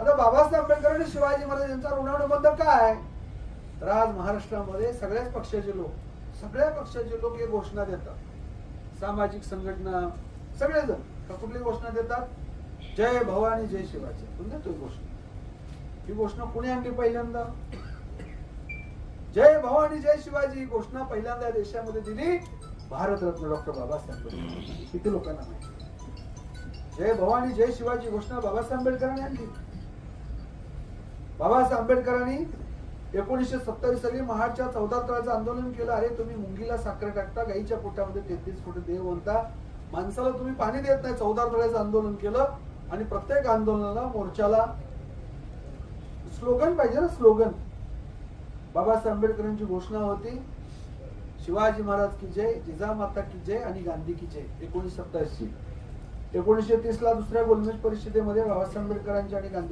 आता बाबासाहेब आंबेडकर आणि शिवाजी महाराज यांचा ऋणानुबंध काय? तर आज महाराष्ट्रामध्ये सगळ्याच पक्षाचे लोक सगळ्या पक्षाचे लोक हे घोषणा देतात. सामाजिक संघटना सगळेजण का कुठली घोषणा देतात? जय भवानी जय शिवाजी. आपण देतोय घोषणा? ही घोषणा कुणी आणली पहिल्यांदा? जय भवानी जय शिवाजी ही घोषणा पहिल्यांदा देशामध्ये दिली भारतरत्न डॉक्टर बाबासाहेब आंबेडकर. किती लोकांना माहिती? जय भवानी जय शिवाजी घोषणा बाबासाहेब आंबेडकरांनी आणली. बाबासाहेब आंबेडकरांनी एकोणीसशे सत्तावीस साली महाडच्या चौदा तळाचं आंदोलन केलं. अरे तुम्ही मुंगीला साखर टाकता गाईच्या पोटामध्ये तेहतीस फुट देव म्हणता माणसाला तुम्ही पाणी देत नाही. चौदा तळ्याचं आंदोलन केलं आणि प्रत्येक आंदोलनाला मोर्चाला स्लोगन पाहिजे ना स्लोगन. बाबासाहेब आंबेडकरांची घोषणा होती शिवाजी महाराज की जय जिजामाता की जय आणि गांधी की जय एकोणीसशे सत्तावीस एकोणीसशे तीस ला दुसऱ्या गोलमेज परिषदेमध्ये बाबासाहेब आंबेडकरांची आणि गांधी